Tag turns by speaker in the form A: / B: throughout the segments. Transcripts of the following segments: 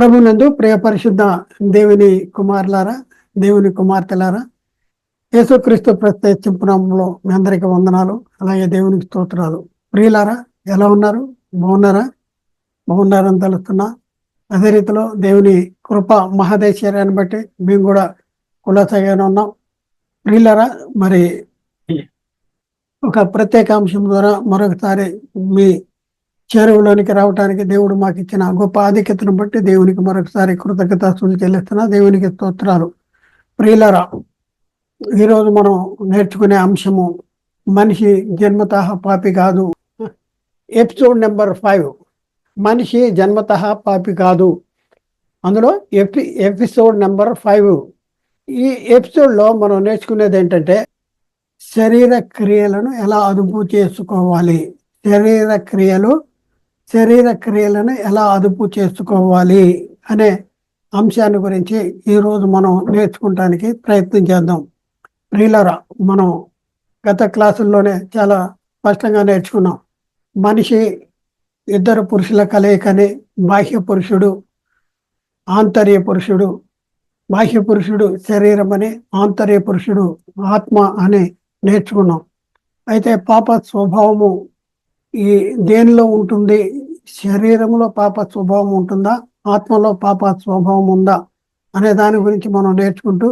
A: ప్రభునందు ప్రియ పరిశుద్ధ దేవుని కుమారులారా దేవుని కుమార్తెలారా యేసుక్రీస్తు ప్రత్యేకింపునంలో మీ అందరికీ వందనాలు అలాగే దేవునికి స్తోత్రాలు. ప్రియులారా ఎలా ఉన్నారు? బాగున్నారా? బాగున్నారని తెలుస్తున్నా. అదే రీతిలో దేవుని కృప మహాదేశ్వర్యాన్ని బట్టి మేము కూడా కులసగానే ఉన్నాం. ప్రియులారా మరి ఒక ప్రత్యేక అంశం ద్వారా మరొకసారి మీ చెరువులోనికి రావటానికి దేవుడు మాకు ఇచ్చిన గొప్ప ఆధిక్యతను బట్టి దేవునికి మరొకసారి కృతజ్ఞతాస్తులు చెల్లిస్తున్నా దేవునికి స్తోత్రాలు. ప్రియులరా ఈరోజు మనం నేర్చుకునే అంశము మనిషి జన్మతః పాపి కాదు. ఎపిసోడ్ నెంబర్ ఫైవ్ మనిషి జన్మతః పాపి కాదు. అందులో ఎపి ఎపిసోడ్ నెంబర్ ఫైవ్ ఈ ఎపిసోడ్లో మనం నేర్చుకునేది ఏంటంటే శరీర క్రియలను ఎలా అదుపు చేసుకోవాలి. శరీర క్రియలు శరీర క్రియలను ఎలా అదుపు చేసుకోవాలి అనే అంశాన్ని గురించి ఈరోజు మనం నేర్చుకుంటానికి ప్రయత్నం చేద్దాం. ప్రియులరా మనం గత క్లాసుల్లోనే చాలా స్పష్టంగా నేర్చుకున్నాం. మనిషి ఇద్దరు పురుషుల కలయికని బాహ్య పురుషుడు ఆంతర్య పురుషుడు. బాహ్య పురుషుడు శరీరం అని ఆంతర్య పురుషుడు ఆత్మ అని నేర్చుకున్నాం. అయితే పాప స్వభావము ఈ దేనిలో ఉంటుంది? శరీరంలో పాప స్వభావం ఉంటుందా? ఆత్మలో పాప స్వభావం ఉందా? అనే దాని గురించి మనం నేర్చుకుంటూ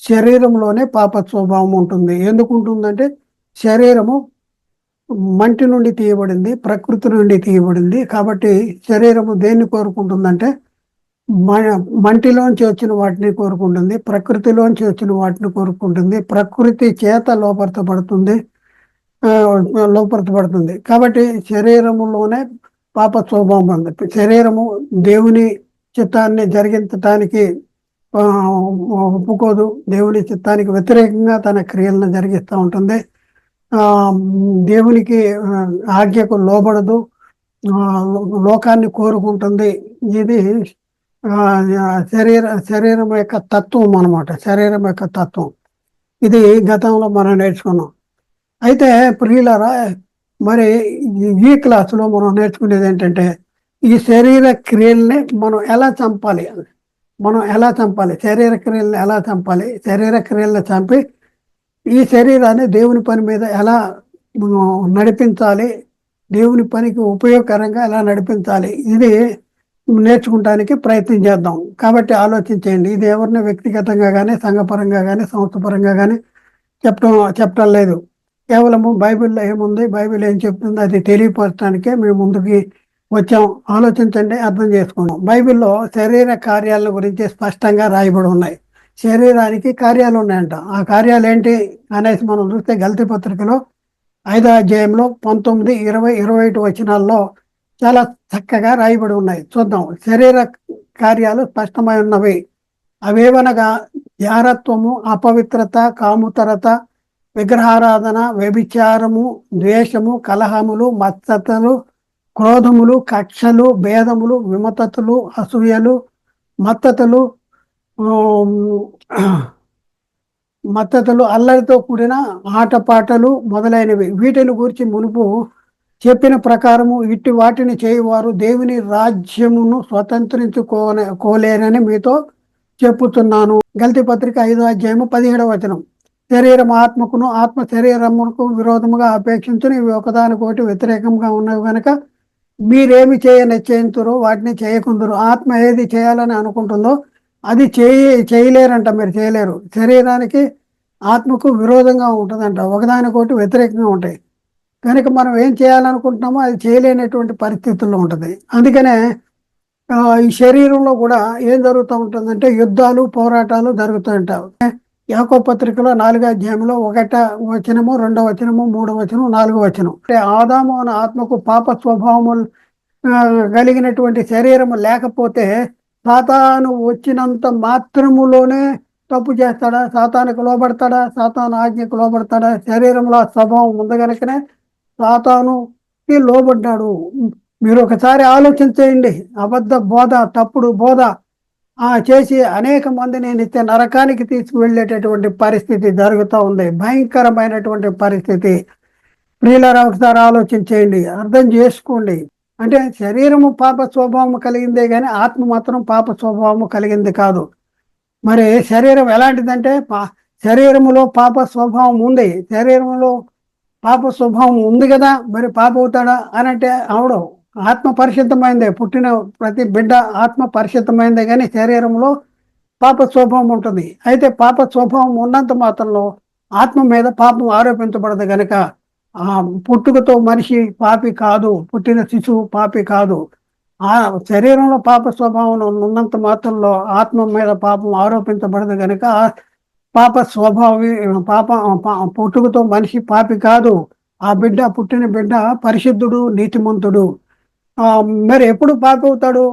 A: శరీరంలోనే పాప స్వభావం ఉంటుంది. ఎందుకు ఉంటుందంటే శరీరము మంటి నుండి తీయబడింది ప్రకృతి నుండి తీయబడింది. కాబట్టి శరీరము దేన్ని కోరుకుంటుందంటే మంటిలోంచి వచ్చిన వాటిని కోరుకుంటుంది ప్రకృతిలోంచి వచ్చిన వాటిని కోరుకుంటుంది. ప్రకృతి చేత లోపరచబడుతుంది. లోపరచబడుతుంది కాబట్టి శరీరములోనే పాప స్వభావం ఉంది. శరీరము దేవుని చిత్తాన్ని జరిగించటానికి ఒప్పుకోదు. దేవుని చిత్తానికి వ్యతిరేకంగా తన క్రియలను జరిగిస్తూ ఉంటుంది. దేవునికి ఆజ్ఞకు లోబడదు. లోకాన్ని కోరుకుంటుంది. ఇది శరీర శరీరం యొక్క తత్వం అనమాట శరీరం యొక్క తత్వం. ఇది గతంలో మనం నేర్చుకున్నాం. అయితే ప్రియులరా మరి ఈ క్లాసులో మనం నేర్చుకునేది ఏంటంటే ఈ శరీర క్రియల్ని మనం ఎలా చంపాలి మనం ఎలా చంపాలి? శరీర క్రియల్ని ఎలా చంపాలి? శరీర క్రియల్ని చంపి ఈ శరీరాన్ని దేవుని పని మీద ఎలా నడిపించాలి? దేవుని పనికి ఉపయోగకరంగా ఎలా నడిపించాలి? ఇది నేర్చుకుంటానికి ప్రయత్నం చేద్దాం. కాబట్టి ఆలోచించేయండి. ఇది ఎవరిని వ్యక్తిగతంగా కానీ సంఘపరంగా కానీ సంస్థపరంగా కానీ చెప్పడం చెప్పడం లేదు. కేవలము బైబిల్లో ఏముంది? బైబిల్ ఏం చెప్తుంది? అది తెలియపరచడానికే మేము ముందుకి వచ్చాం. ఆలోచించండి అర్థం చేసుకున్నాం బైబిల్లో శరీర కార్యాల గురించి స్పష్టంగా రాయబడి ఉన్నాయి. శరీరానికి కార్యాలు ఉన్నాయంట. ఆ కార్యాలు ఏంటి అనేసి మనం చూస్తే గల్తీ పత్రికలో ఐదో అధ్యాయంలో పంతొమ్మిది ఇరవై ఇరవై ఒకటి వచనాల్లో చాలా చక్కగా రాయబడి ఉన్నాయి. చూద్దాం. శరీర కార్యాలు స్పష్టమై ఉన్నవి. అవేవనగా జారత్వము అపవిత్రత కాముతరత విగ్రహారాధన వ్యభిచారము ద్వేషము కలహములు మత్తతలు క్రోధములు కక్షలు భేదములు విమతతలు అసూయలు మత్తతలు మత్తతలు అల్లరితో కూడిన ఆటపాటలు మొదలైనవి. వీటిని గురించి మునుపు చెప్పిన ప్రకారము ఇట్టి వాటిని చేయువారు దేవుని రాజ్యమును స్వతంత్రించుకోలేనని మీతో చెప్పుతున్నాను. గల్తీ పత్రిక ఐదో అధ్యాయము పదిహేడవ వచనం. శరీరం ఆత్మకును ఆత్మ శరీరమునకు విరోధముగా అపేక్షించుని. ఇవి ఒకదానికోటి వ్యతిరేకంగా ఉన్నవి కనుక మీరేమి చేయ నిశ్చయించురో వాటిని చేయకుందరు. ఆత్మ ఏది చేయాలని అనుకుంటుందో అది చేయ చేయలేరంట మీరు చేయలేరు. శరీరానికి ఆత్మకు విరోధంగా ఉంటుందంట. ఒకదానికోటి వ్యతిరేకంగా ఉంటాయి. కనుక మనం ఏం చేయాలనుకుంటున్నామో అది చేయలేనటువంటి పరిస్థితుల్లో ఉంటుంది. అందుకనే ఈ శరీరంలో కూడా ఏం జరుగుతూ ఉంటుందంటే యుద్ధాలు పోరాటాలు జరుగుతుంటాయి యాకో పత్రికలో నాలుగో అధ్యాయంలో ఒకట వచనము రెండవ వచనము మూడో వచనం నాలుగో వచనం అంటే ఆదాము అనే ఆత్మకు పాప స్వభావము కలిగినటువంటి శరీరము లేకపోతే సాతాను వచ్చినంత మాత్రములోనే తప్పు చేస్తాడా? సాతానికి లోబడతాడా? సాతాను ఆజ్ఞకు లోబడతాడా? శరీరంలో స్వభావం ఉంది కనుకనే సాతానుకి లోబడ్డాడు. మీరు ఒకసారి ఆలోచించేయండి అబద్ధ బోధ తప్పుడు బోధ. చేసి అనేక మందిని నిత్య నరకానికి తీసుకువెళ్ళేటటువంటి పరిస్థితి జరుగుతూ ఉంది. భయంకరమైనటువంటి పరిస్థితి. ప్రియులరా ఒకసారి ఆలోచించేయండి అర్థం చేసుకోండి. అంటే శరీరము పాప స్వభావము కలిగిందే కానీ ఆత్మ మాత్రం పాప స్వభావము కలిగింది కాదు. మరి శరీరం ఎలాంటిదంటే పా శరీరములో పాప స్వభావం ఉంది. శరీరంలో పాప స్వభావం ఉంది కదా మరి పాప అవుతాడా అని అంటే ఆత్మ పరిశుద్ధమైందే పుట్టిన ప్రతి బిడ్డ ఆత్మ పరిశుద్ధమైందే కానీ శరీరంలో పాప స్వభావం ఉంటుంది. అయితే పాప స్వభావం ఉన్నంత మాత్రంలో ఆత్మ మీద పాపం ఆరోపించబడదు గనక ఆ పుట్టుకతో మనిషి పాపి కాదు పుట్టిన శిశువు పాపి కాదు. ఆ శరీరంలో పాప స్వభావం ఉన్నంత మాత్రంలో ఆత్మ మీద పాపం ఆరోపించబడదు గనక పాప స్వభావి పాప పుట్టుకతో మనిషి పాపి కాదు. ఆ బిడ్డ పుట్టిన బిడ్డ పరిశుద్ధుడు నీతిమంతుడు. మరి ఎప్పుడు పాపి అవుతాడు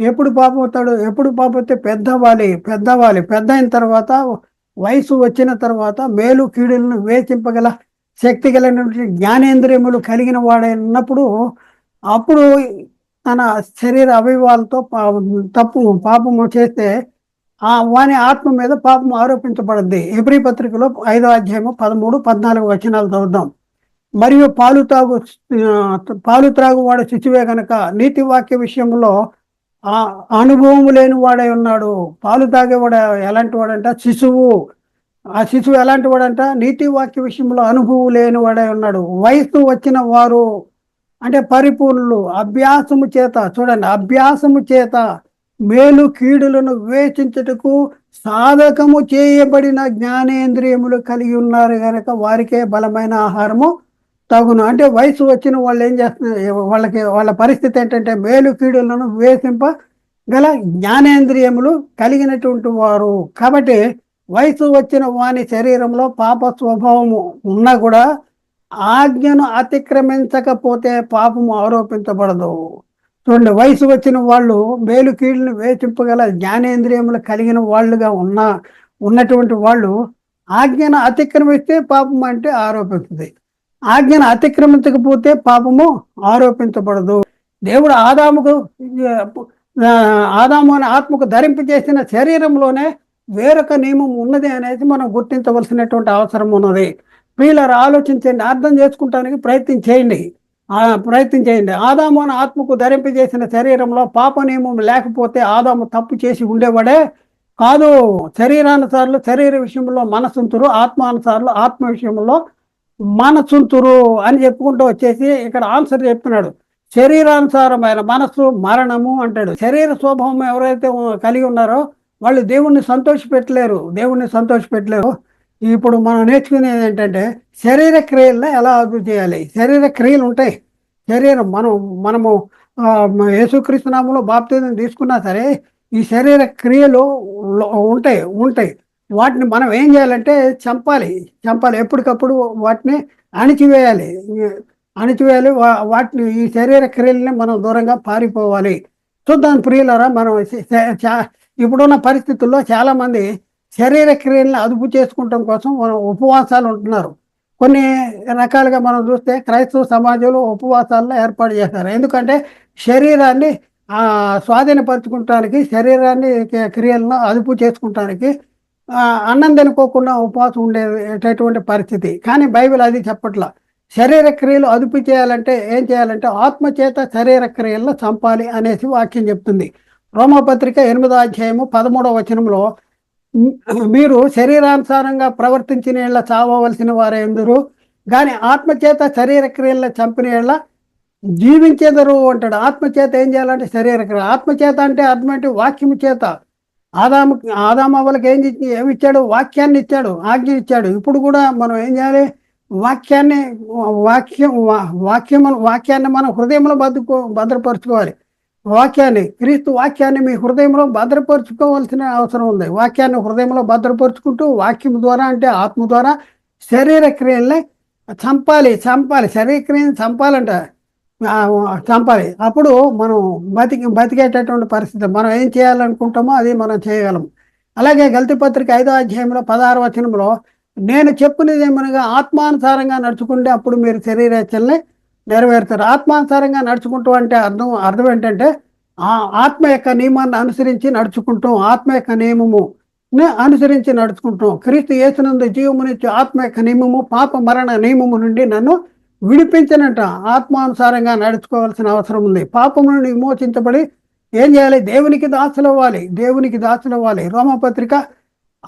A: ఎప్పుడు పాప అవుతాడు ఎప్పుడు పాప అయితే పెద్దవాలి పెద్దవాలి. పెద్ద అయిన తర్వాత వయసు వచ్చిన తర్వాత మేలు కీడులను వేచింపగల శక్తి కలిగినటువంటి జ్ఞానేంద్రియములు కలిగిన వాడైనప్పుడు అప్పుడు తన శరీర అవయవాలతో పా- తప్పు పాపము చేస్తే ఆ వాని ఆత్మ మీద పాపం ఆరోపించబడింది ఎబ్రి పత్రికలో ఐదో అధ్యాయము పదమూడు పద్నాలుగు వచనాలు చదువుదాం. మరియు పాలు తాగు పాలు త్రాగువాడు శిశువే గనక నీతి వాక్య విషయంలో ఆ అనుభవం లేని వాడై ఉన్నాడు. పాలు తాగేవాడు ఎలాంటి వాడంట? శిశువు. ఆ శిశువు ఎలాంటి వాడంట? నీతి వాక్య విషయంలో అనుభవం లేని వాడై ఉన్నాడు. వయసు వచ్చిన వారు అంటే పరిపూర్ణులు అభ్యాసము చేత చూడండి అభ్యాసము చేత మేలు కీడులను వివేచించుటకు సాధకము చేయబడిన జ్ఞానేంద్రియములు కలిగి ఉన్నారు కనుక వారికే బలమైన ఆహారము తగును. అంటే వయసు వచ్చిన వాళ్ళు ఏం చేస్తున్నారు? వాళ్ళకి వాళ్ళ పరిస్థితి ఏంటంటే మేలు కీడులను వేసింప గల జ్ఞానేంద్రియములు కలిగినటువంటి వారు. కాబట్టి వయసు వచ్చిన వాని శరీరంలో పాప స్వభావము ఉన్నా కూడా ఆజ్ఞను అతిక్రమించకపోతే పాపము ఆరోపించబడదు. చూడండి వయసు వచ్చిన వాళ్ళు మేలు కీళ్ళను వేచింపగల జ్ఞానేంద్రియములు కలిగిన వాళ్ళుగా ఉన్న ఉన్నటువంటి వాళ్ళు ఆజ్ఞను అతిక్రమిస్తే పాపం అంటే ఆరోపిస్తుంది. ఆజ్ఞను అతిక్రమించకపోతే పాపము ఆరోపించబడదు. దేవుడు ఆదాముకు ఆదాము అనే ఆత్మకు ధరింపు చేసిన శరీరంలోనే వేరొక నియమం ఉన్నది అనేది మనం గుర్తించవలసినటువంటి అవసరం ఉన్నది. ప్రియులారు ఆలోచించండి అర్థం చేసుకుంటానికి ప్రయత్నం చేయండి. ప్రయత్నం చేయండి. ఆదాము అనే ఆత్మకు ధరింపు చేసిన శరీరంలో పాప నియమం లేకపోతే ఆదాము తప్పు చేసి ఉండేవాడే కాదు. శరీరానుసార్లు శరీర విషయంలో మనసుంతురు ఆత్మానుసార్లు ఆత్మ విషయంలో మనసుంతురు అని చెప్పుకుంటూ వచ్చేసి ఇక్కడ ఆన్సర్ చెప్తున్నాడు శరీరానుసారమైన మనస్సు మరణము అంటాడు. శరీర స్వభావం ఎవరైతే కలిగి ఉన్నారో వాళ్ళు దేవుణ్ణి సంతోషపెట్టలేరు. దేవుణ్ణి సంతోషపెట్టలేరు. ఇప్పుడు మనం నేర్చుకునేది ఏంటంటే శరీర క్రియల్లో ఎలా అభివృద్ధి చేయాలి? శరీర క్రియలు ఉంటాయి. శరీరం మనం మనము యేసుక్రీస్తునామంలో మ- బాప్తిజం తీసుకున్నా సరే ఈ శరీర క్రియలు ఉంటాయి ఉంటాయి. వాటిని మనం ఏం చేయాలంటే చంపాలి. చంపాలి. ఎప్పటికప్పుడు వాటిని అణిచివేయాలి. అణిచివేయాలి. వా- వాటిని ఈ శరీర క్రియల్ని మనం దూరంగా పారిపోవాలి. చూద్దాం ప్రియులరా మనం ఇప్పుడున్న పరిస్థితుల్లో చాలామంది శరీర క్రియల్ని అదుపు చేసుకోవటం కోసం మనం ఉపవాసాలు ఉంటున్నారు. కొన్ని రకాలుగా మనం చూస్తే క్రైస్తవ సమాజంలో ఉపవాసాలను ఏర్పాటు చేస్తారు. ఎందుకంటే శరీరాన్ని ఆ, స్వాధీనపరచుకుంటానికి శరీరాన్ని క్రియలను అదుపు చేసుకుంటానికి అన్నం తినుకోకుండా ఉపవాసం ఉండేటటువంటి పరిస్థితి. కానీ బైబిల్ అది చెప్పట్లా. శరీర క్రియలు అదుపు చేయాలంటే ఏం చేయాలంటే ఆత్మచేత శరీర క్రియలను చంపాలి అనేసి వాక్యం చెప్తుంది. రోమపత్రిక ఎనిమిదో అధ్యాయము పదమూడవ వచనంలో మీరు శరీరానుసారంగా ప్రవర్తించిన ఏళ్ళ చావవలసిన వారే ఎందురు? కానీ ఆత్మచేత శరీర క్రియలను చంపిన ఏళ్ళ జీవించేదరు అంటాడు. ఆత్మచేత ఏం చేయాలంటే శరీర క్రియ. ఆత్మచేత అంటే అర్థం వాక్యము చేత. ఆదాము వాళ్ళకి ఏం ఇచ్చి- ఏమి ఇచ్చాడు? వాక్యాన్ని ఇచ్చాడు ఆజ్ఞ ఇచ్చాడు. ఇప్పుడు కూడా మనం ఏం చేయాలి? వాక్యాన్ని వాక్యం వాక్యం వాక్యాన్ని మనం హృదయంలో భద్రకో భద్రపరచుకోవాలి. వాక్యాన్ని క్రీస్తు వాక్యాన్ని మీ హృదయంలో భద్రపరచుకోవాల్సిన అవసరం ఉంది. వాక్యాన్ని హృదయంలో భద్రపరుచుకుంటూ వాక్యం ద్వారా అంటే ఆత్మ ద్వారా శరీర క్రియల్ని చంపాలి చంపాలి. శరీర క్రియని చంపాలంట. చంపాలి. అప్పుడు మనం బతికి బతికేటటువంటి పరిస్థితి మనం ఏం చేయాలనుకుంటామో అది మనం చేయగలం. అలాగే గల్తి పత్రిక ఐదో అధ్యాయంలో పదహారు వచనంలో నేను చెప్పునేది ఏమనగా ఆత్మానుసారంగా నడుచుకుంటే అప్పుడు మీరు శరీరేచ్చల్ని నెరవేరుతారు. ఆత్మానుసారంగా నడుచుకుంటూ అంటే అర్థం అర్థం ఏంటంటే ఆ ఆత్మ యొక్క నియమాన్ని అనుసరించి నడుచుకుంటాం. ఆత్మ యొక్క నియమము అనుసరించి నడుచుకుంటాం. క్రీస్తు యేసునందు జీవమునిచ్చి ఆత్మ యొక్క నియమము పాప మరణ నియమము నుండి నన్ను విడిపించనంట ఆత్మానుసారంగా నడుచుకోవాల్సిన అవసరం ఉంది. పాపం నుండి విమోచించబడి ఏం చేయాలి? దేవునికి దాసులు అవ్వాలి దేవునికి దాసులు అవ్వాలి రోమపత్రిక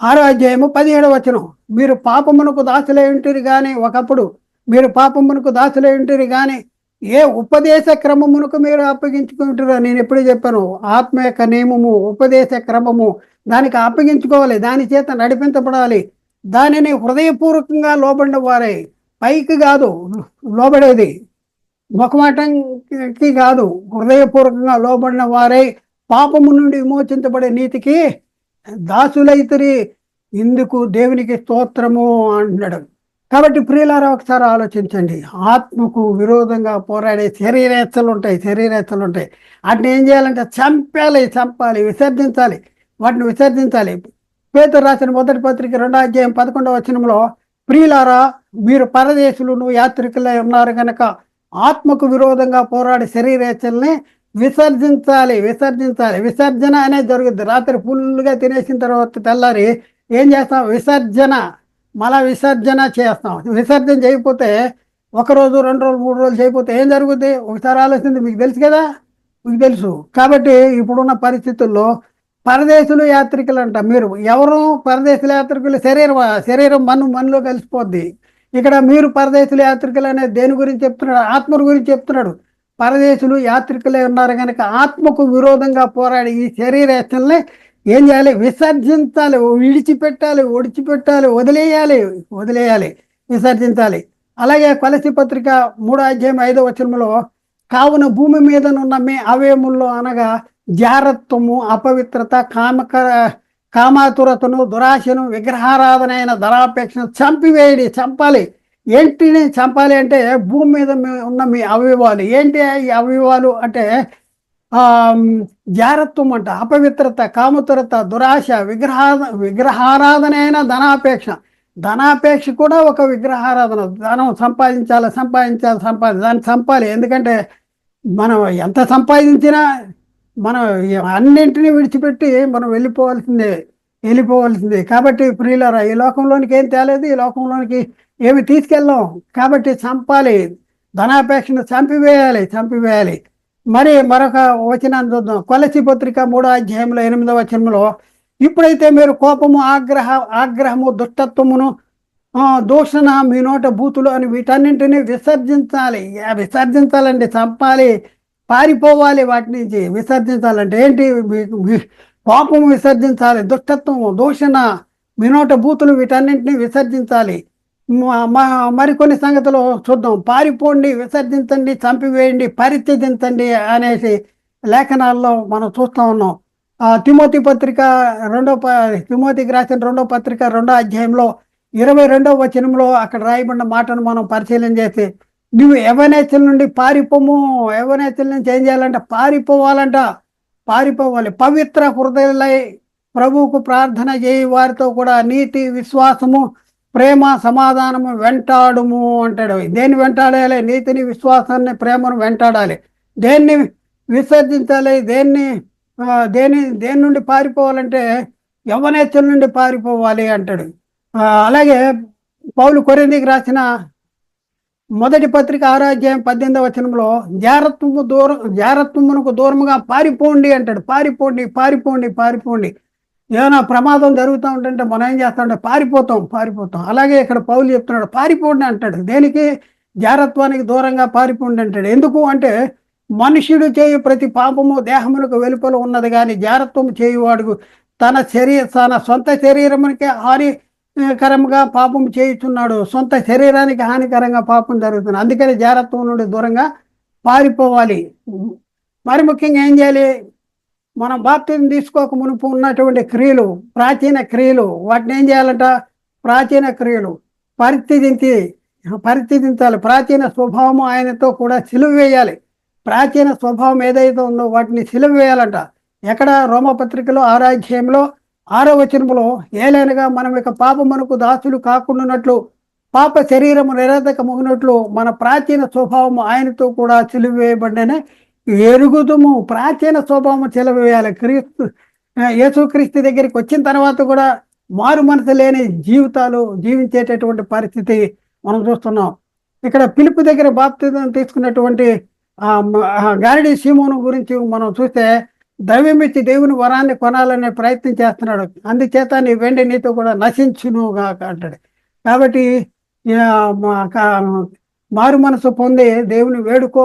A: ఆరాధ్యాయము పదిహేడవ వచనం. మీరు పాపమునకు దాసులై కానీ ఒకప్పుడు మీరు పాపమునకు దాసులై కానీ ఏ ఉపదేశ క్రమమునకు మీరు అప్పగించుకుంటారో నేను ఎప్పుడు చెప్పాను. ఆత్మ యొక్క నియమము ఉపదేశ క్రమము దానికి అప్పగించుకోవాలి. దాని చేత నడిపించబడాలి. దానిని హృదయపూర్వకంగా లోబడిన వారే. పైకి కాదు లోబడేది. ముఖమాటంకి కాదు హృదయపూర్వకంగా లోబడిన వారే పాపము నుండి విమోచించబడే నీతికి దాసులైతరి. ఇందుకు దేవునికి స్తోత్రము అంటున్నాడు. కాబట్టి ప్రియులారా ఒకసారి ఆలోచించండి. ఆత్మకు విరోధంగా పోరాడే శరీరేచ్చలు ఉంటాయి శరీరేచ్చలు ఉంటాయి. వాటిని ఏం చేయాలంటే చంపాలి చంపాలి విసర్జించాలి. వాటిని విసర్జించాలి. పేతురు రాసిన మొదటి పత్రిక రెండో అధ్యాయం పదకొండవ వచనంలో ప్రియులారా మీరు పరదేశులను యాత్రికులై ఉన్నారు కనుక ఆత్మకు విరోధంగా పోరాడే శరీరేచల్ని విసర్జించాలి విసర్జించాలి. విసర్జన అనేది జరుగుద్ది. రాత్రి ఫుల్గా తినేసిన తర్వాత తెల్లారి ఏం చేస్తాం? విసర్జన మల విసర్జన చేస్తాం. విసర్జన చేయకపోతే ఒక రోజు రెండు రోజులు మూడు రోజులు చేయకపోతే ఏం జరుగుద్ది? ఒకసారి ఆలోచించింది మీకు తెలుసు కదా? మీకు తెలుసు. కాబట్టి ఇప్పుడున్న పరిస్థితుల్లో పరదేశులు యాత్రికులు అంట మీరు ఎవరు పరదేశుల యాత్రికులు? శరీరం శరీరం మన్ను మనలో కలిసిపోద్ది. ఇక్కడ మీరు పరదేశుల యాత్రికులు అనేది దేని గురించి చెప్తున్నాడు? ఆత్మ గురించి చెప్తున్నాడు. పరదేశులు యాత్రికులే ఉన్నారు కనుక ఆత్మకు విరోధంగా పోరాడి ఈ శరీరేషల్ని ఏం చేయాలి? విసర్జించాలి. విడిచిపెట్టాలి ఒడిచిపెట్టాలి వదిలేయాలి వదిలేయాలి విసర్జించాలి. అలాగే కొలసి పత్రిక మూడో అధ్యాయం ఐదో వచనంలో కావున భూమి మీదనున్న మీ అవయముల్లో అనగా జారత్వము అపవిత్రత కామక కామాతురతను దురాశను విగ్రహారాధన అయిన ధరాపేక్షను చంపివేయడి చంపాలి. ఏంటిని చంపాలి అంటే భూమి మీద ఉన్న మీ అవయవాలు ఏంటి ఈ అవయవాలు అంటే జారత్వం అంట. అపవిత్రత కామతురత దురాశ విగ్రహా విగ్రహారాధన అయిన ధనాపేక్ష. ధనాపేక్ష కూడా ఒక విగ్రహారాధన. ధనం సంపాదించాలి సంపాదించాలి సంపాది దాన్ని చంపాలి. ఎందుకంటే మనం ఎంత సంపాదించినా మనం అన్నింటినీ విడిచిపెట్టి మనం వెళ్ళిపోవాల్సిందే వెళ్ళిపోవాల్సిందే. కాబట్టి ప్రియులరా ఈ లోకంలోనికి ఏం తేలేదు ఈ లోకంలోనికి ఏమి తీసుకెళ్ళాం. కాబట్టి చంపాలి ధనాపేక్షను చంపివేయాలి చంపివేయాలి. మరి మరొక వచనాన్ని చూద్దాం. కొలసి పత్రిక మూడో అధ్యాయంలో ఎనిమిదవ వచనంలో ఇప్పుడైతే మీరు కోపము ఆగ్రహ ఆగ్రహము దుష్టత్వమును దూషణ మీ నోట బూతులు అని వీటన్నింటినీ విసర్జించాలి. విసర్జించాలండి చంపాలి. పారిపోవాలి వాటి నుంచి విసర్జించాలంటే ఏంటి? పాపం విసర్జించాలి దుష్టత్వం దూషణ మినోట బూతులు వీటన్నింటినీ విసర్జించాలి. మరికొన్ని సంగతులు చూద్దాం. పారిపోండి విసర్జించండి చంపివేయండి పరిత్యజించండి అనేసి లేఖనాల్లో మనం చూస్తూ ఉన్నాం. ఆ తిమోతి పత్రిక రెండో ప తిమోతికి రాసిన రెండో పత్రిక రెండో అధ్యాయంలో ఇరవై రెండో వచనంలో అక్కడ రాయబడిన మాటను మనం పరిశీలన చేసి నువ్వు యవనేతల నుండి పారిపోము. యవనేతల నుంచి ఏం చేయాలంటే? పారిపోవాలంట. పారిపోవాలి. పవిత్ర హృదయలై ప్రభువుకు ప్రార్థన చేయి. వారితో కూడా నీతి విశ్వాసము ప్రేమ సమాధానము వెంటాడుము అంటాడు. దేన్ని వెంటాడాలి? నీతిని విశ్వాసాన్ని ప్రేమను వెంటాడాలి. దేన్ని విసర్జించాలి? దేన్ని దేని దేని నుండి పారిపోవాలంటే యవనేచ్చల నుండి పారిపోవాలి అంటాడు. అలాగే పౌలు కొరిందికి రాసిన మొదటి పత్రిక ఆరాధ్యాయం పద్దెనిమిదవ వచనంలో జారత్వము దూరం జారత్వమునకు దూరముగా పారిపోండి అంటాడు. పారిపోండి పారిపోండి పారిపోండి. ఏమైనా ప్రమాదం జరుగుతూ ఉంటుంటే మనం ఏం చేస్తామంటే పారిపోతాం పారిపోతాం. అలాగే ఇక్కడ పౌలు చెప్తున్నాడు పారిపోండి అంటాడు. దేనికి? జారత్వానికి దూరంగా పారిపోండి అంటాడు. ఎందుకు అంటే మనుష్యుడు చేయు ప్రతి పాపము దేహములకు వెలుపల ఉన్నది కానీ జారత్వము చేయువాడు తన శరీర తన సొంత శరీరమునికే కరంగా పాపం చేయుచున్నాడు. సొంత శరీరానికి హానికరంగా పాపం జరుగుతుంది. అందుకని జాగ్రత్త నుండి దూరంగా పారిపోవాలి. మరి ముఖ్యంగా ఏం చేయాలి? మనం బాప్తిని తీసుకోక మునుపు ఉన్నటువంటి క్రియలు ప్రాచీన క్రియలు వాటిని ఏం చేయాలంట? ప్రాచీన క్రియలు. పరిస్థితి పరిస్థితించాలి. ప్రాచీన స్వభావం ఆయనతో కూడా సిలువ వేయాలి. ప్రాచీన స్వభావం ఏదైతే ఉందో వాటిని సిలువ వేయాలంట. ఎక్కడ? రోమపత్రికలో ఆరాధ్యంలో ఆరో వచనంలో ఏలైనగా మనం ఇక పాపమునకు దాసులు కాకుండానట్లు పాప శరీరము నిరోధకమగినట్లు మన ప్రాచీన స్వభావము ఆయనతో కూడా సిలువ వేయబడిననే ఎరుగుదుము. ప్రాచీన స్వభావం చిలవేయాలి. క్రీస్తు యేసుక్రీస్తు దగ్గరికి వచ్చిన తర్వాత కూడా మారు మనసు లేని జీవితాలు జీవించేటటువంటి పరిస్థితి మనం చూస్తున్నాం. ఇక్కడ పిలుపు దగ్గర బాప్తిజం తీసుకున్నటువంటి గారడి సీమోను గురించి మనం చూస్తే దైవం ఇచ్చి దేవుని వరాన్ని కొనాలనే ప్రయత్నం చేస్తున్నాడు. అందుచేత నీ వెండి నీతో కూడా నశించునుగా అంటాడు. కాబట్టి మా- మారు మనసు పొంది దేవుని వేడుకో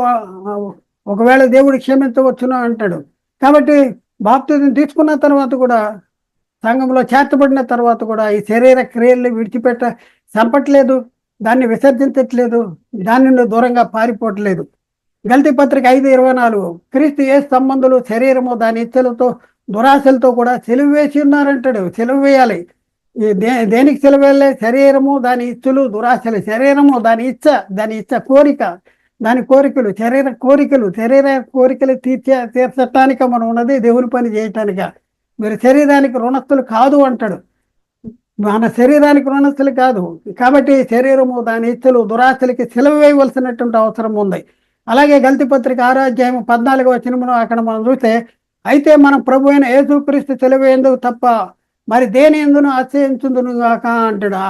A: ఒకవేళ దేవుడు క్షమించవచ్చును అంటాడు. కాబట్టి బాప్తిజం తీసుకున్న తర్వాత కూడా సంఘంలో చేర్చబడిన తర్వాత కూడా ఈ శరీర క్రియల్ని విడిచిపెట్ట చంపట్లేదు దాన్ని విసర్జించట్లేదు దాని నుండి దూరంగా పారిపోవట్లేదు. గల్తీ పత్రిక ఐదు ఇరవై నాలుగు క్రీస్తు ఏ సంబంధులు శరీరము దాని ఇచ్చలతో దురాశలతో కూడా సెలవు వేసి ఉన్నారంటాడు. సెలవు వేయాలి. దే దేనికి సెలవు శరీరము దాని ఇచ్చులు దురాశలు. శరీరము దాని ఇచ్చ దాని ఇచ్చ కోరిక. దాని కోరికలు శరీర కోరికలు. శరీర కోరికలు తీర్చే తీర్చటానికి మనం ఉన్నది దేవుని పని చేయటానిక. మీరు శరీరానికి రుణస్థులు కాదు అంటాడు. మన శరీరానికి రుణస్థులు కాదు. కాబట్టి శరీరము దాని ఇచ్చలు దురాశలకి సెలవు వేయవలసినటువంటి అవసరం ఉంది. అలాగే గల్తి పత్రిక ఆరాధ్యాయం పద్నాలుగవ వచనమును అక్కడ మనం చూస్తే అయితే మనం ప్రభు అయిన యేసుక్రీస్తు సెలవేందుకు తప్ప మరి దేని ఎందును ఆశ్రయించుందును గాక? అంటాడు.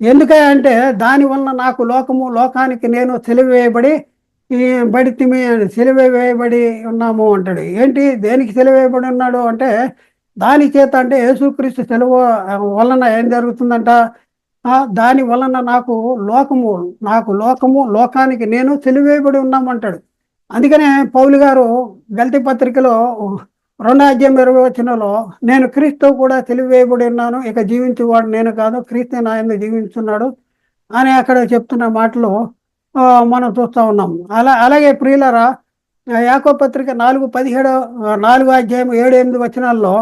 A: ఎందుకంటే అంటే దాని వలన నాకు లోకము లోకానికి నేను తెలివేయబడి వేయబడి తిమి బడితిమి సెలవు వేయబడి ఉన్నాము అంటాడు. ఏంటి? దేనికి సెలవు ఉన్నాడు అంటే దాని చేత అంటే యేసుక్రీస్తు సెలవు వలన ఏం జరుగుతుందంట? దాని వలన నాకు లోకము నాకు లోకము లోకానికి నేను తెలివేయబడి ఉన్నామంటాడు అందుకనే పౌలు గారు గల్తీ పత్రికలో రెండో అధ్యాయం ఇరవై వచనంలో నేను క్రీస్తు కూడా తెలివేయబడి ఉన్నాను ఇక జీవించేవాడు నేను కాదు క్రీస్తు నా ఎందుకు జీవించున్నాడు అని అక్కడ చెప్తున్న మాటలు మనం చూస్తూ ఉన్నాం అలా అలాగే ప్రియులరా యాకో పత్రిక నాలుగు పదిహేడు నాలుగు అధ్యాయం ఏడు ఎనిమిది వచనాల్లో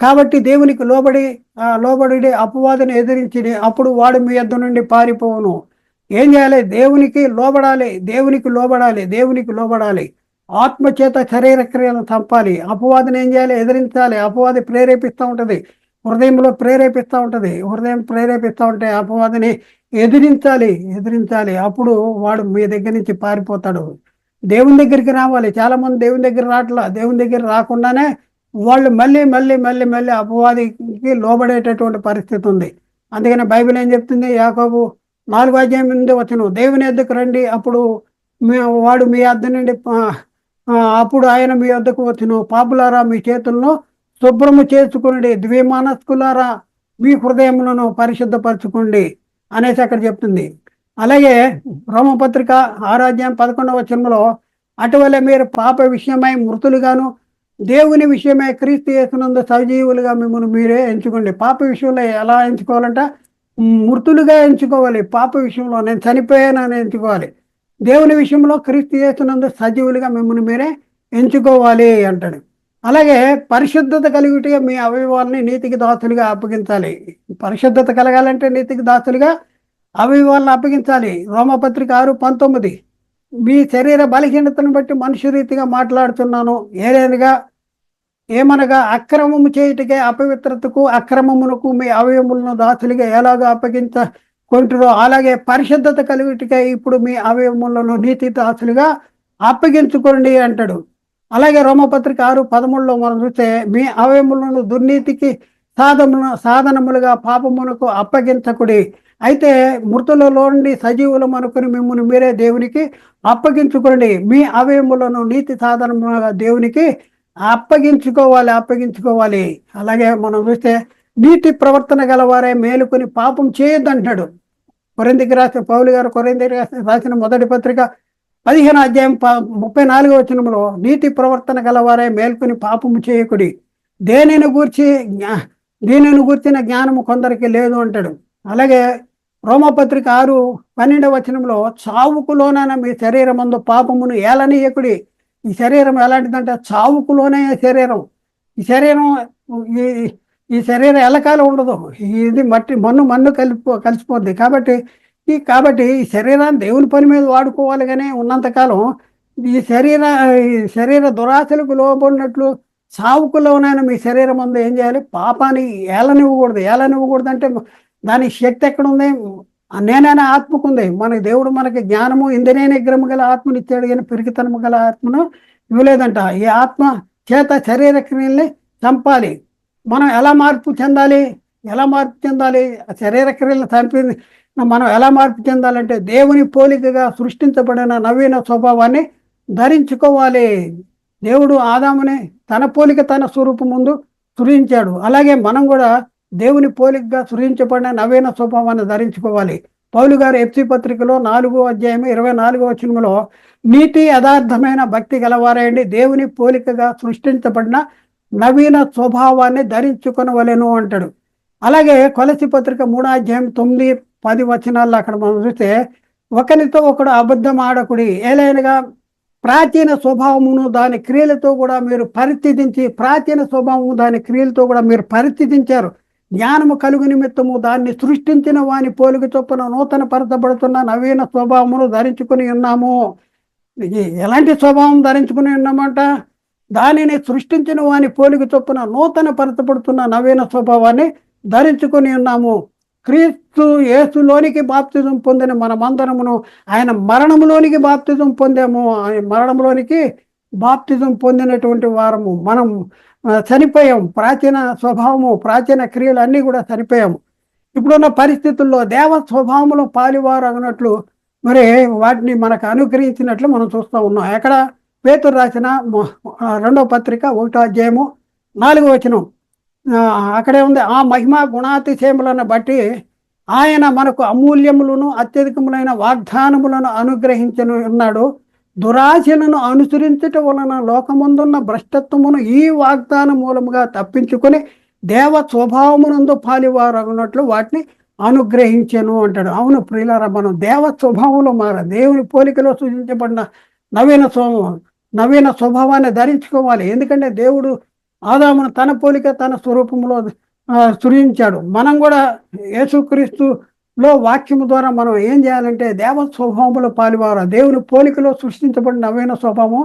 A: కాబట్టి దేవునికి లోబడి లోబడి అపవాదిని ఎదిరించిడి అప్పుడు వాడు మీ యొద్ద నుండి పారిపోవును. ఏం చేయాలి? దేవునికి లోబడాలి. దేవునికి లోబడాలి. దేవునికి లోబడాలి. ఆత్మచేత శరీర క్రియలను చంపాలి. అపవాదిని ఏం చేయాలి? ఎదిరించాలి. అపవాది ప్రేరేపిస్తూ ఉంటుంది. హృదయంలో ప్రేరేపిస్తూ ఉంటుంది. హృదయం ప్రేరేపిస్తూ ఉంటే అపవాదిని ఎదిరించాలి. ఎదిరించాలి. అప్పుడు వాడు మీ దగ్గర నుంచి పారిపోతాడు. దేవుని దగ్గరికి రావాలి. చాలామంది దేవుని దగ్గర రావట్లా దేవుని దగ్గర రాకుండానే వాళ్ళు మళ్ళీ మళ్ళీ మళ్ళీ మళ్ళీ అపవాదికి లోబడేటటువంటి పరిస్థితి ఉంది. అందుకని బైబిల్ ఏం చెప్తుంది? యాకోబు నాలుగు అధ్యాయం ముందు వచ్చను దేవుని ఎద్దుకు రండి అప్పుడు మీ వాడు మీ అద్ద నుండి అప్పుడు ఆయన మీ వద్దకు వచ్చును పాపులారా మీ చేతులను శుభ్రము చేసుకుని ద్విమానస్కులారా మీ హృదయములను పరిశుద్ధపరచుకోండి అనేసి అక్కడ చెప్తుంది. అలాగే రోమపత్రిక ఆరాధ్యం పదకొండవ వచనంలో అటువలే మీరు పాప విషయమై మృతులుగాను దేవుని విషయమే క్రీస్తు చేసినందు సజీవులుగా మిమ్మల్ని మీరే ఎంచుకోండి. పాప విషయంలో ఎలా ఎంచుకోవాలంట మృతులుగా ఎంచుకోవాలి. పాప విషయంలో నేను చనిపోయానని ఎంచుకోవాలి. దేవుని విషయంలో క్రీస్తు యేసునందు సజీవులుగా మిమ్మల్ని మీరే ఎంచుకోవాలి అంటాడు. అలాగే పరిశుద్ధత కలిగితే మీ అవయవాల్ని నీతికి దాసులుగా అప్పగించాలి. పరిశుద్ధత కలగాలంటే నీతికి దాసులుగా అవయవాలను అప్పగించాలి. రోమపత్రిక ఆరు పంతొమ్మిది. మీ శరీర బలహీనతను బట్టి మనుషు రీతిగా మాట్లాడుతున్నాను. ఏదైనగా ఏమనగా అక్రమము చేయుటకే అపవిత్రతకు అక్రమమునకు మీ అవయములను దాసులుగా ఎలాగో అప్పగించకుంటారో అలాగే పరిశుద్ధత కలుగుటికే ఇప్పుడు మీ అవయములను నీతి దాసులుగా అప్పగించుకోండి అంటాడు. అలాగే రోమపత్రిక ఆరు పదమూడులో మనం చూస్తే మీ అవయములను దుర్నీతికి సాధములు సాధనములుగా పాపమునకు అప్పగించకుడి. అయితే మృతులలోండి సజీవులం అనుకుని మిమ్మల్ని మీరే దేవునికి అప్పగించుకోండి మీ అవయములను నీతి సాధనముగా దేవునికి అప్పగించుకోవాలి అప్పగించుకోవాలి. అలాగే మనం చూస్తే నీతి ప్రవర్తన గలవారే మేలుకొని పాపం చేయొద్దు అంటాడు కొరిందికి రాసిన పౌలు గారు కొరిందికి రాసిన- రాసిన మొదటి పత్రిక పదిహేను అధ్యాయం పా ముప్పై నాలుగో వచనంలో నీతి ప్రవర్తన గలవారే మేల్కొని పాపము చేయకుడి. దేనిని గూర్చి జ్ఞా- దీనిని గూర్చిన జ్ఞానము కొందరికి లేదు అంటాడు. అలాగే రోమపత్రిక ఆరు పన్నెండవ వచనంలో చావుకులోనైనా మీ శరీరమందు పాపమును ఏలనీయకుడి. ఈ శరీరం ఎలాంటిదంటే చావుకులోనే శరీరం. ఈ శరీరం ఈ ఈ శరీరం ఎలకాలం ఉండదు. ఇది మట్టి మన్ను మన్ను కలిపి కలిసిపోద్ది. కాబట్టి ఈ కాబట్టి ఈ శరీరాన్ని దేవుని పని మీద వాడుకోవాలి కానీ ఉన్నంతకాలం ఈ శరీర ఈ శరీర దురాశలకు లోబడినట్లు చావుకులోనైనా మీ శరీరం అందు ఏం చేయాలి? పాపాన్ని ఏలనివ్వకూడదు. ఏలనివ్వకూడదు అంటే దాని శక్తి ఎక్కడుంది? నేనైనా ఆత్మకుంది. మన దేవుడు మనకి జ్ఞానము ఇంద్రియ నిగ్రహము గల ఆత్మను ఇచ్చాడు కానీ పెరిగితనము గల ఆత్మను ఇవ్వలేదంట. ఈ ఆత్మ చేత శరీర క్రియల్ని చంపాలి. మనం ఎలా మార్పు చెందాలి? ఎలా మార్పు చెందాలి? ఆ శరీర క్రియలను చంపి మనం ఎలా మార్పు చెందాలంటే దేవుని పోలికగా సృష్టించబడిన నవీన స్వభావాన్ని ధరించుకోవాలి. దేవుడు ఆదాముని తన పోలిక తన స్వరూపం ముందు సృజించాడు. అలాగే మనం కూడా దేవుని పోలికగా సృజించబడిన నవీన స్వభావాన్ని ధరించుకోవాలి. పౌలు గారు ఎఫ్సి పత్రికలో నాలుగో అధ్యాయం ఇరవై నాలుగో వచనంలో నీతి యథార్థమైన భక్తి గలవారైండి దేవుని పోలికగా సృష్టించబడిన నవీన స్వభావాన్ని ధరించుకొనవలెను అంటాడు. అలాగే కొలసి పత్రిక మూడో అధ్యాయం తొమ్మిది పది వచనాల్లో అక్కడ మనం చూస్తే ఒకరితో ఒకడు అబద్ధం ఆడకుడి ఏలైనగా ప్రాచీన స్వభావమును దాని క్రియలతో కూడా మీరు పరిస్థితించి ప్రాచీన స్వభావము దాని క్రియలతో కూడా మీరు పరిస్థితించారు జ్ఞానము కలుగు నిమిత్తము దాన్ని సృష్టించిన వాని పోలిక చొప్పున నూతన పరచబడుతున్న నవీన స్వభావమును ధరించుకుని ఉన్నాము. ఎలాంటి స్వభావం ధరించుకుని ఉన్నామంట? దానిని సృష్టించిన వాని పోలిక చొప్పున నూతన పరచబడుతున్న నవీన స్వభావాన్ని ధరించుకుని ఉన్నాము. క్రీస్తు యేసులోనికి బాప్తిజం పొందిన మనమందరమును ఆయన మరణములోనికి బాప్తిజం పొందాము. ఆయన మరణంలోనికి బాప్తిజం పొందినటువంటి వారము. మనం చనిపోయాము చనిపోయాం. ప్రాచీన స్వభావము ప్రాచీన క్రియలు అన్నీ కూడా చనిపోయాము. ఇప్పుడున్న పరిస్థితుల్లో దేవ స్వభావంలో పాలివారు అన్నట్లు మరి వాటిని మనకు అనుగ్రహించినట్లు మనం చూస్తూ ఉన్నాం. ఎక్కడ పేతురు రాసిన రెండవ పత్రిక ఒకటో అధ్యాయము నాలుగో వచనం. అక్కడే ఉంది ఆ మహిమ గుణాతిశయములను బట్టి ఆయన మనకు అమూల్యములను అత్యధికములైన వాగ్దానములను అనుగ్రహించను ఉన్నాడు దురాశలను అనుసరించుట వలన లోకముందున్న భ్రష్టత్వమును ఈ వాగ్దాన మూలముగా తప్పించుకొని దేవ స్వభావమునందు పాలివారు అన్నట్లు వాటిని అనుగ్రహించను అంటాడు. అవును ప్రియులారా మనం దేవ స్వభావంలో మార దేవుని పోలికలో సూచించబడిన నవీన స్వభావం నవీన స్వభావాన్ని ధరించుకోవాలి. ఎందుకంటే దేవుడు ఆదామును తన పోలిక తన స్వరూపంలో సృజించాడు. మనం కూడా యేసుక్రీస్తు లో వాక్యము ద్వారా మనం ఏం చేయాలంటే దేవ స్వభావంలో పాలివారు. దేవుని పోలికలో సృష్టించబడిన నవీన స్వభావం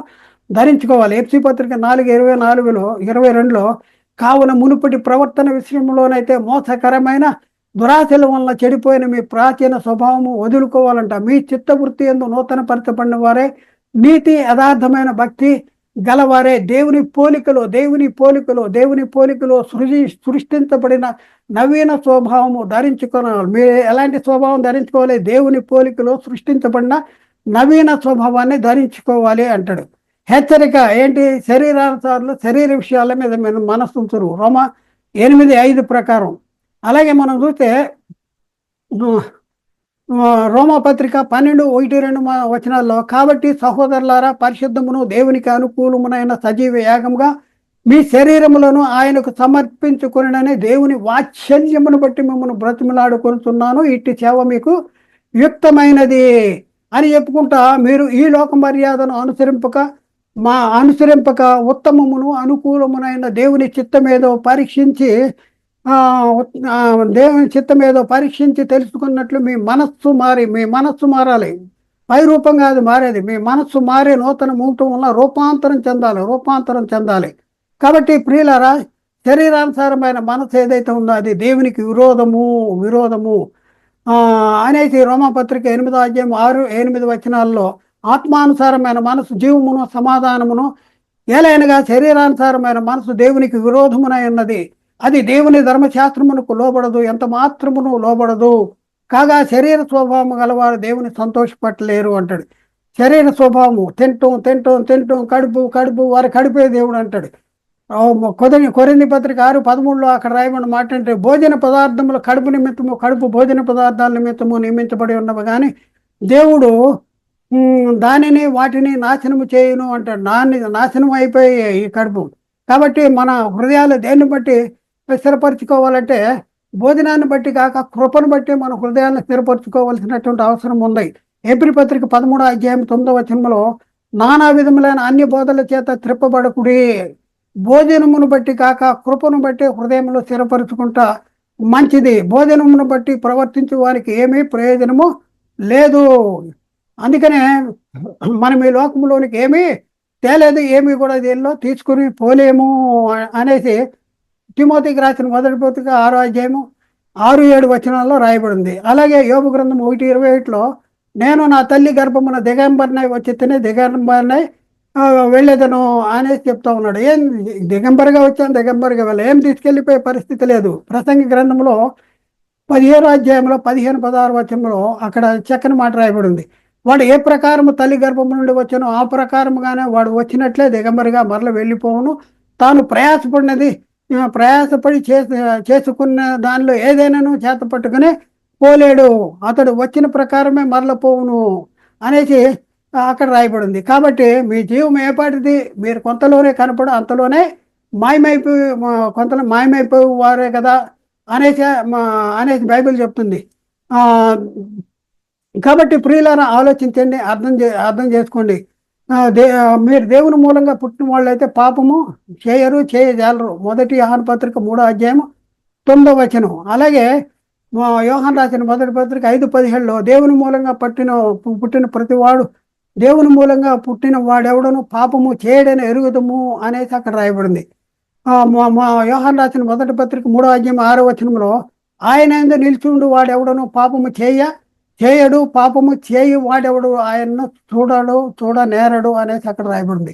A: ధరించుకోవాలి. ఎఫ్సి పత్రిక నాలుగు ఇరవై నాలుగులో ఇరవై రెండులో కావున మునుపటి ప్రవర్తన విషయంలోనైతే మోసకరమైన దురాశల వల్ల చెడిపోయిన మీ ప్రాచీన స్వభావము వదులుకోవాలంట. మీ చిత్తవృత్తి ఎందు నూతన పరచబడిన వారే నీతి యథార్థమైన భక్తి గలవారే దేవుని పోలికలో దేవుని పోలికలో దేవుని పోలికలో సృజి సృష్టించబడిన నవీన స్వభావము ధరించుకోవాలి మీరు ఎలాంటి స్వభావం ధరించుకోవాలి? దేవుని పోలికలో సృష్టించబడిన నవీన స్వభావాన్ని ధరించుకోవాలి అంటాడు. హెచ్చరిక ఏంటి? శరీరానుసారులు శరీర విషయాల మీద మీరు మనస్సు రోమ ఎనిమిది ఐదు ప్రకారం. అలాగే మనం చూస్తే రోమపత్రిక పన్నెండు ఒకటి రెండు వచనాల్లో కాబట్టి సహోదరులారా పరిశుద్ధమును దేవునికి అనుకూలమునైన సజీవ యాగముగా మీ శరీరములను ఆయనకు సమర్పించుకునని దేవుని వాత్సల్యమును బట్టి మిమ్మల్ని బ్రతిమలాడుకుంటున్నాను ఇట్టి సేవ మీకు యుక్తమైనది అని చెప్పుకుంటా మీరు ఈ లోక మర్యాదను అనుసరింపక మా అనుసరింపక ఉత్తమమును అనుకూలమునైన దేవుని చిత్తమేదో పరీక్షించి దేవుని చిత్తం ఏదో పరీక్షించి తెలుసుకున్నట్లు మీ మనస్సు మారి మీ మనస్సు మారాలి. పై రూపం కాదు మారేది. మీ మనస్సు మారే నూతన మూటం వల్ల రూపాంతరం చెందాలి రూపాంతరం చెందాలి. కాబట్టి ప్రియులరా శరీరానుసారమైన మనసు ఏదైతే ఉందో అది దేవునికి విరోధము విరోధము. అనేసి రోమపత్రిక ఎనిమిదో అధ్యాయం ఆరు ఎనిమిది వచనాల్లో ఆత్మానుసారమైన మనసు జీవమును సమాధానమును ఏలైనగా శరీరానుసారమైన మనసు దేవునికి విరోధమునై ఉన్నది. అది దేవుని ధర్మశాస్త్రమునకు లోబడదు ఎంత మాత్రమును లోబడదు. కాగా శరీర స్వభావం గలవారు దేవుని సంతోషపట్టలేరు అంటాడు. శరీర స్వభావము తింటాం తింటాం తింటాం కడుపు కడుపు వారు కడిపే దేవుడు అంటాడు. కొదని కొరింది పత్రిక ఆరు పదమూడులో అక్కడ రాయమని మాట అంటే భోజన పదార్థములు కడుపు నిమిత్తము కడుపు భోజన పదార్థాల నిమిత్తము నియమించబడి ఉన్నవి కానీ దేవుడు దానిని వాటిని నాశనము చేయును అంటాడు. నాన్ని నాశనం అయిపోయాయి ఈ కడుపు. కాబట్టి మన హృదయాలు దేన్ని బట్టి స్థిరపరచుకోవాలంటే భోజనాన్ని బట్టి కాక కృపను బట్టి మన హృదయాన్ని స్థిరపరచుకోవాల్సినటువంటి అవసరం ఉంది. ఏప్రిల్ పత్రిక పదమూడో అధ్యాయం తొమ్మిదవ వచనంలో నానా విధములైన అన్ని బోధల చేత త్రిప్పబడకుడి భోజనమును బట్టి కాక కృపను బట్టి హృదయంలో స్థిరపరచుకుంటా మంచిది. భోజనమును బట్టి ప్రవర్తించే వారికి ఏమీ ప్రయోజనము లేదు. అందుకనే మనం ఈ లోకంలోనికి ఏమీ తేలేదు ఏమీ కూడా దీనిలో తీసుకుని పోలేము అనేసి తిమోతికి రాసిన మొదటి పత్రిక ఆరో అధ్యాయము ఆరు ఏడు వచనాల్లో రాయబడింది. అలాగే యోగ గ్రంథం ఒకటి ఇరవై ఒకటిలో నేను నా తల్లి గర్భమున దిగంబరినై వచ్చి తిని దిగంబరినై వెళ్ళేదను అనేసి చెప్తా ఉన్నాడు. ఏం దిగంబరిగా వచ్చాను దిగంబరిగా వెళ్ళ? ఏం తీసుకెళ్ళిపోయే పరిస్థితి లేదు. ప్రసంగి గ్రంథంలో పదిహేను అధ్యాయంలో పదిహేను పదహారు వచనంలో అక్కడ చక్కని మాట రాయబడి ఉంది వాడు ఏ ప్రకారము తల్లి గర్భం నుండి వచ్చానో ఆ ప్రకారముగానే వాడు వచ్చినట్లే దిగంబరిగా మరల వెళ్ళిపోవును. తాను ప్రయాసపడినది ప్రయాసపడి చేసు చేసుకున్న దానిలో ఏదైనాను చేత పట్టుకుని పోలేడు. అతడు వచ్చిన ప్రకారమే మరలపోవును అనేసి అక్కడ రాయబడింది. కాబట్టి మీ జీవం ఏపాటిది మీరు కొంతలోనే కనపడు అంతలోనే మాయమైపోయి కొంతలో మాయమైపోయి వారే కదా అనేసి మా- అనేసి బైబిల్ చెప్తుంది. కాబట్టి ప్రియులారా ఆలోచించండి అర్థం చే అర్థం చేసుకోండి. దే మీరు దేవుని మూలంగా పుట్టిన వాళ్ళైతే పాపము చేయరు చేయజాలరు మొదటి యోహాన్ పత్రిక మూడో అధ్యాయము తొమ్మిదో వచనం. అలాగే మా యోహాన్ రాసిన మొదటి పత్రిక ఐదు పదిహేడులో దేవుని మూలంగా పట్టిన పుట్టిన ప్రతివాడు దేవుని మూలంగా పుట్టిన వాడెవడను పాపము చేయడని ఎరుగుదము అనేసి అక్కడ రాయబడింది. మా మా యోహాన్ రాసిన మొదటి పత్రిక మూడో అధ్యాయం ఆరో వచనంలో ఆయన ఎందు నిలిచిండు వాడెవడను పాపము చేయ చేయడు పాపము చేయి వాడెవడు ఆయన్ను చూడడు చూడ నేరడు అనేసి అక్కడ రాయబడింది.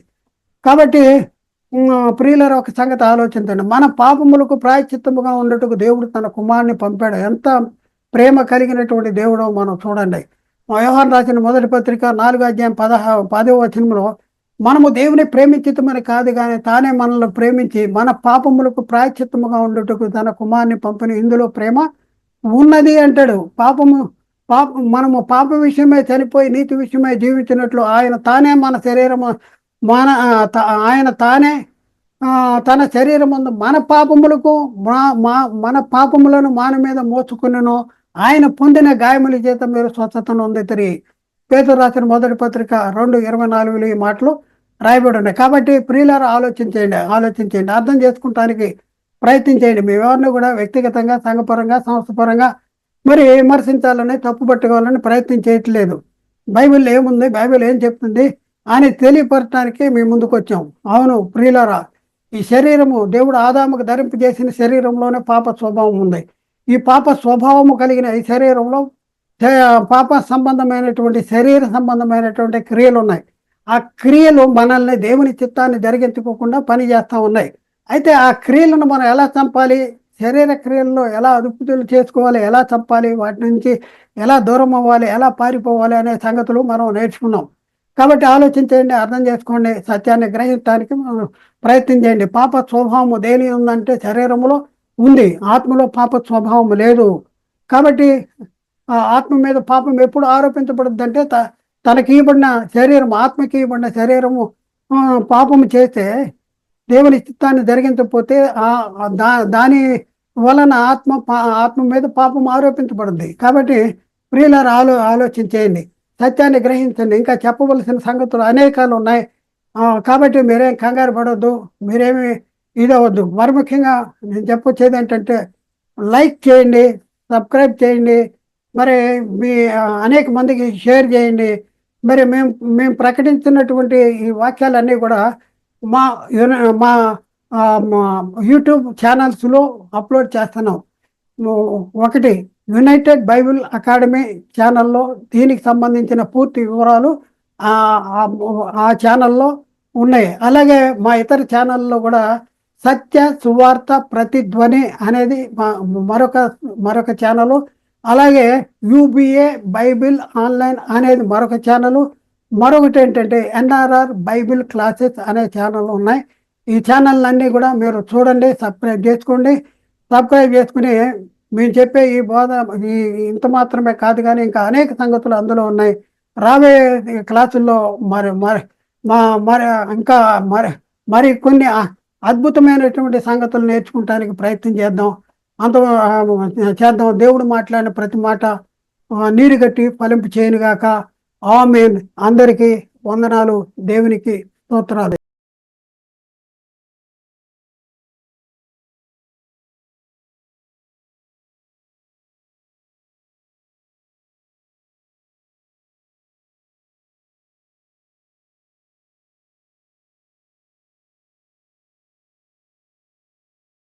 A: కాబట్టి ప్రియులర్ ప్రియులర ఒక సంగతి ఆలోచించండి. మన పాపములకు ప్రాయచిత్తముగా ఉండటకు దేవుడు తన కుమారుని పంపాడు. ఎంత ప్రేమ కలిగినటువంటి దేవుడో మనం చూడండి. వ్యవహారం రాసిన మొదటి పత్రిక నాలుగు అధ్యాయం పదహా పదో వచనంలో మనము దేవుని ప్రేమించితమని కాదు కానీ తానే మనల్ని ప్రేమించి మన పాపములకు ప్రాయచిత్తముగా ఉండటకు తన కుమారుని పంపిన ఇందులో ప్రేమ ఉన్నది అంటాడు. పాపము పాప మనము పాప విషయమై చనిపోయి నీతి విషయమై జీవించినట్లు ఆయన తానే మన శరీరము మన ఆయన తానే తన శరీరం మన పాపములకు మా- మా- మన పాపములను మాన మీద మోసుకునేను ఆయన పొందిన గాయముల చేత మీరు స్వచ్ఛతను ఉందితరి పేదలు రాసిన మొదటి పత్రిక రెండు ఇరవై నాలుగులో ఈ మాటలు రాయబడి ఉన్నాయి కాబట్టి ప్రియులారు ఆలోచించేయండి ఆలోచించండి అర్థం చేసుకుంటానికి ప్రయత్నించేయండి. మీ ఎవరిని కూడా వ్యక్తిగతంగా సంఘపరంగా సంస్థపరంగా మరి విమర్శించాలని తప్పు పట్టుకోవాలని ప్రయత్నం చేయట్లేదు. బైబిల్ ఏముంది? బైబిల్ ఏం చెప్తుంది? అని తెలియపరచడానికి మీ ముందుకు వచ్చాం. అవును ప్రియులరా ఈ శరీరము దేవుడు ఆదాముకు ధరింపు చేసిన శరీరంలోనే పాప స్వభావం ఉంది. ఈ పాప స్వభావము కలిగిన ఈ శరీరంలో పాప సంబంధమైనటువంటి శరీర సంబంధమైనటువంటి క్రియలు ఉన్నాయి. ఆ క్రియలు మనల్ని దేవుని చిత్తాన్ని జరిగించుకోకుండా పని చేస్తూ ఉన్నాయి. అయితే ఆ క్రియలను మనం ఎలా చంపాలి? శరీర క్రియల్లో ఎలా అదుపుతులు చేసుకోవాలి ఎలా చంపాలి వాటి నుంచి ఎలా దూరం అవ్వాలి ఎలా పారిపోవాలి అనే సంగతులు మనం నేర్చుకున్నాం. కాబట్టి ఆలోచించండి అర్థం చేసుకోండి సత్యాన్ని గ్రహించడానికి మనం ప్రయత్నం చేయండి. పాప స్వభావము దేని ఉందంటే శరీరంలో ఉంది. ఆత్మలో పాప స్వభావం లేదు. కాబట్టి ఆత్మ మీద పాపం ఎప్పుడు ఆరోపించబడుద్దంటే త తనకి ఇవ్వబడిన శరీరం ఆత్మకి ఇవ్వబడిన శరీరము పాపము చేస్తే దేవుని చిత్తాన్ని జరిగించకపోతే దా దాని వలన ఆత్మ పా- ఆత్మ మీద పాపం ఆరోపించబడింది. కాబట్టి ప్రియులారు ఆలో ఆలోచించేయండి. సత్యాన్ని గ్రహించండి. ఇంకా చెప్పవలసిన సంగతులు అనేకాలు ఉన్నాయి. కాబట్టి మీరేం కంగారు పడవద్దు మీరేమి ఇదవద్దు మరి ముఖ్యంగా నేను చెప్పొచ్చేది ఏంటంటే లైక్ చేయండి సబ్స్క్రైబ్ చేయండి మరి మీ అనేక మందికి షేర్ చేయండి. మరి మేము మేము ప్రకటించినటువంటి ఈ వాక్యాలన్నీ కూడా మా మా యూట్యూబ్ ఛానల్స్లో అప్లోడ్ చేస్తున్నాం. ఒకటి యునైటెడ్ బైబిల్ అకాడమీ ఛానల్లో దీనికి సంబంధించిన పూర్తి వివరాలు ఆ ఛానల్లో ఉన్నాయి. అలాగే మా ఇతర ఛానల్లో కూడా సత్య సువార్త ప్రతిధ్వని అనేది మా మరొక మరొక ఛానల్. అలాగే యూబిఏ బైబిల్ ఆన్లైన్ అనేది మరొక ఛానల్. మరొకటి ఏంటంటే ఎన్ఆర్ఆర్ బైబిల్ క్లాసెస్ అనే ఛానల్ ఉన్నాయి. ఈ ఛానల్ అన్నీ కూడా మీరు చూడండి సబ్స్క్రైబ్ చేసుకోండి. సబ్స్క్రైబ్ చేసుకుని మేము చెప్పే ఈ బోధ ఈ ఇంత మాత్రమే కాదు కానీ ఇంకా అనేక సంగతులు అందులో ఉన్నాయి. రాబోయే క్లాసుల్లో మరి మరి మా మరి ఇంకా మరి మరి కొన్ని అద్భుతమైనటువంటి సంగతులు నేర్చుకుంటానికి ప్రయత్నం చేద్దాం. అంత చేద్దాం. దేవుడు మాట్లాడిన ప్రతి మాట నీరు కట్టి ఫలింపు చేయనుగాక ఆమెన్. అందరికీ వందనాలు. దేవునికి స్తోత్రాలు.